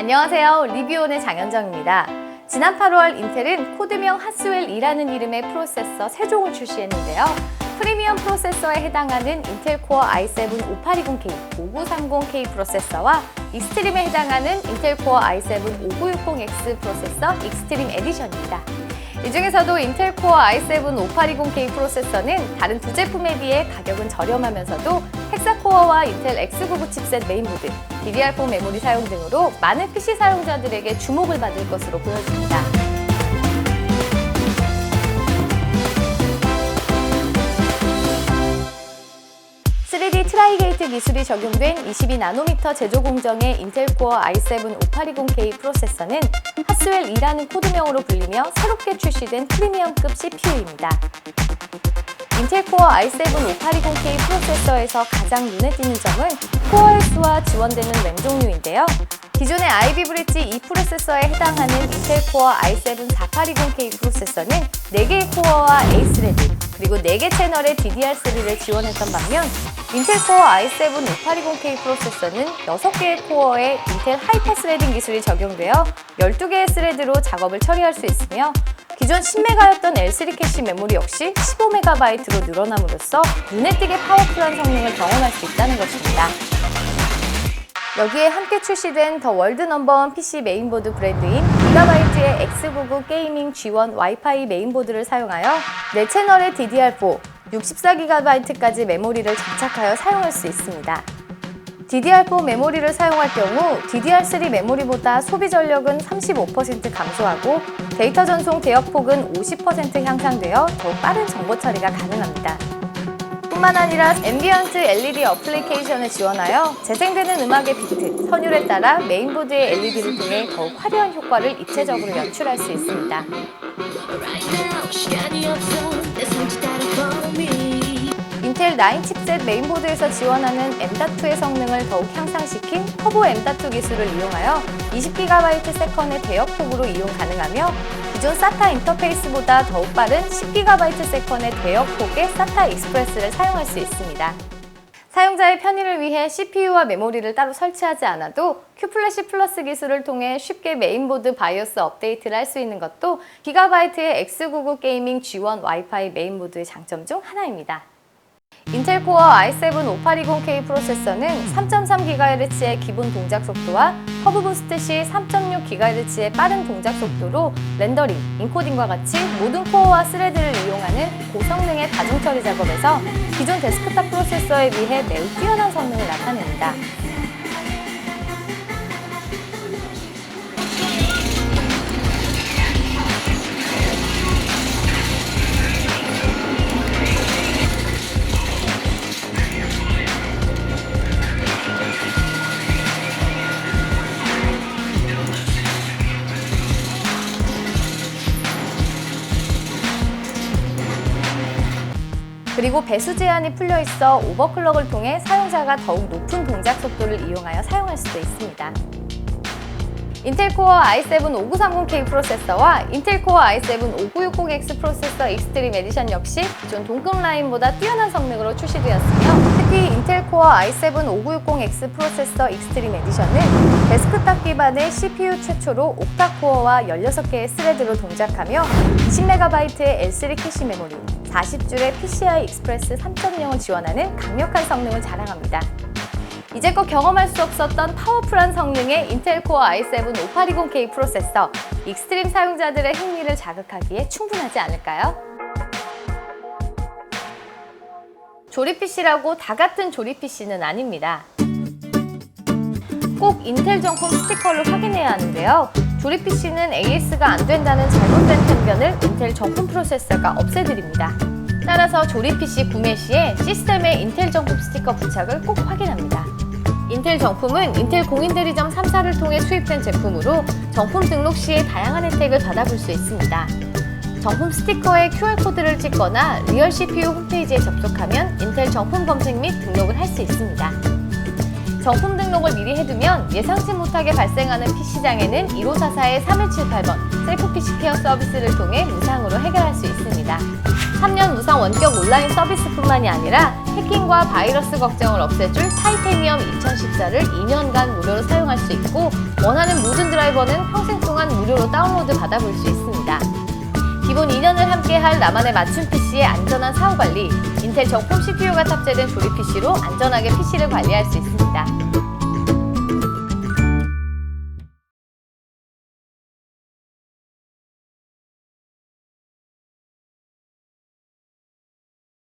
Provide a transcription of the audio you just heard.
안녕하세요. 리뷰온의 장현정입니다. 지난 8월 인텔은 코드명 하스웰2라는 이름의 프로세서 3종을 출시했는데요. 프리미엄 프로세서에 해당하는 인텔 코어 i7 5820K 5930K 프로세서와 익스트림에 해당하는 인텔 코어 i7 5960X 프로세서 익스트림 에디션입니다. 이 중에서도 인텔 코어 i7 5820K 프로세서는 다른 두 제품에 비해 가격은 저렴하면서도 헥사코어와 인텔 X99 칩셋 메인보드, DDR4 메모리 사용 등으로 많은 PC 사용자들에게 주목을 받을 것으로 보여집니다. (3D) 트라이게이트 기술이 적용된 22나노미터 제조 공정의 인텔 코어 i7 5820K 프로세서는 하스웰 2라는 코드명으로 불리며 새롭게 출시된 프리미엄급 CPU입니다. 인텔 코어 i7 5820K 프로세서에서 가장 눈에 띄는 점은 코어의 수와 지원되는 램 종류인데요. 기존의 아이비 브릿지 2 프로세서에 해당하는 인텔 코어 i7 4820K 프로세서는 4개의 코어와 에이스레드 그리고 4개 채널의 DDR3를 지원했던 반면 인텔 코어 i7 5820K 프로세서는 6개의 코어에 인텔 하이퍼 스레딩 기술이 적용되어 12개의 스레드로 작업을 처리할 수 있으며 기존 10메가였던 L3 캐시 메모리 역시 15메가바이트로 늘어남으로써 눈에 띄게 파워풀한 성능을 경험할 수 있다는 것입니다. 여기에 함께 출시된 더 월드 넘버원 PC 메인보드 브랜드인 기가바이트의 X99 게이밍 G1 와이파이 메인보드를 사용하여 4채널의 DDR4, 64GB까지 메모리를 장착하여 사용할 수 있습니다. DDR4 메모리를 사용할 경우 DDR3 메모리보다 소비 전력은 35% 감소하고 데이터 전송 대역폭은 50% 향상되어 더욱 빠른 정보 처리가 가능합니다. 뿐만 아니라 앰비언트 LED 어플리케이션을 지원하여 재생되는 음악의 비트, 선율에 따라 메인보드의 LED를 통해 더욱 화려한 효과를 입체적으로 연출할 수 있습니다. 인텔 9 칩셋 메인보드에서 지원하는 M.2의 성능을 더욱 향상시킨 터보 M.2 기술을 이용하여 20GB 세컨의 대역폭으로 이용 가능하며 기존 SATA 인터페이스보다 더욱 빠른 10GB 세컨의 대역폭의 SATA 익스프레스를 사용할 수 있습니다. 사용자의 편의를 위해 CPU와 메모리를 따로 설치하지 않아도 Q플래시 플러스 기술을 통해 쉽게 메인보드 바이오스 업데이트를 할 수 있는 것도 기가바이트의 X99 게이밍 G1 와이파이 메인보드의 장점 중 하나입니다. 인텔 코어 i7 5820K 프로세서는 3.3GHz의 기본 동작 속도와 허브 부스트 시 3.6GHz의 빠른 동작 속도로 렌더링, 인코딩과 같이 모든 코어와 스레드를 이용하는 고성능의 다중 처리 작업에서 기존 데스크탑 프로세서에 비해 매우 뛰어난 성능을 나타냅니다. 그리고 배수 제한이 풀려 있어 오버클럭을 통해 사용자가 더욱 높은 동작 속도를 이용하여 사용할 수도 있습니다. 인텔 코어 i7 5930K 프로세서와 인텔 코어 i7 5960X 프로세서 익스트림 에디션 역시 기존 동급 라인보다 뛰어난 성능으로 출시되었으며 특히 인텔 코어 i7 5960X 프로세서 익스트림 에디션은 데스크탑 기반의 CPU 최초로 옥타 코어와 16개의 스레드로 동작하며 20MB의 L3 캐시 메모리, 40줄의 PCI 익스프레스 3.0을 지원하는 강력한 성능을 자랑합니다. 이제껏 경험할 수 없었던 파워풀한 성능의 인텔 코어 i7 5820K 프로세서 익스트림 사용자들의 흥미를 자극하기에 충분하지 않을까요? 조립 PC라고 다 같은 조립 PC는 아닙니다. 꼭 인텔 정품 스티커를 확인해야 하는데요. 조립 PC는 AS가 안 된다는 잘못된 편견을 인텔 정품 프로세서가 없애드립니다. 따라서 조립 PC 구매 시에 시스템에 인텔 정품 스티커 부착을 꼭 확인합니다. 인텔 정품은 인텔 공인대리점 3사를 통해 수입된 제품으로 정품 등록 시에 다양한 혜택을 받아볼 수 있습니다. 정품 스티커에 QR코드를 찍거나 리얼 CPU 홈페이지에 접속하면 인텔 정품 검색 및 등록을 할 수 있습니다. 정품 등록을 미리 해두면 예상치 못하게 발생하는 PC장애는 1544의 3178번 셀프 PC 케어 서비스를 통해 무상으로 해결할 수 있습니다. 3년 무상 원격 온라인 서비스뿐만이 아니라 해킹과 바이러스 걱정을 없애줄 타이테니엄 2014를 2년간 무료로 사용할 수 있고 원하는 모든 드라이버는 평생 동안 무료로 다운로드 받아볼 수 있습니다. 기본 2년을 함께할 나만의 맞춤 PC의 안전한 사후 관리, 인텔 정품 CPU가 탑재된 조립 PC로 안전하게 PC를 관리할 수 있습니다.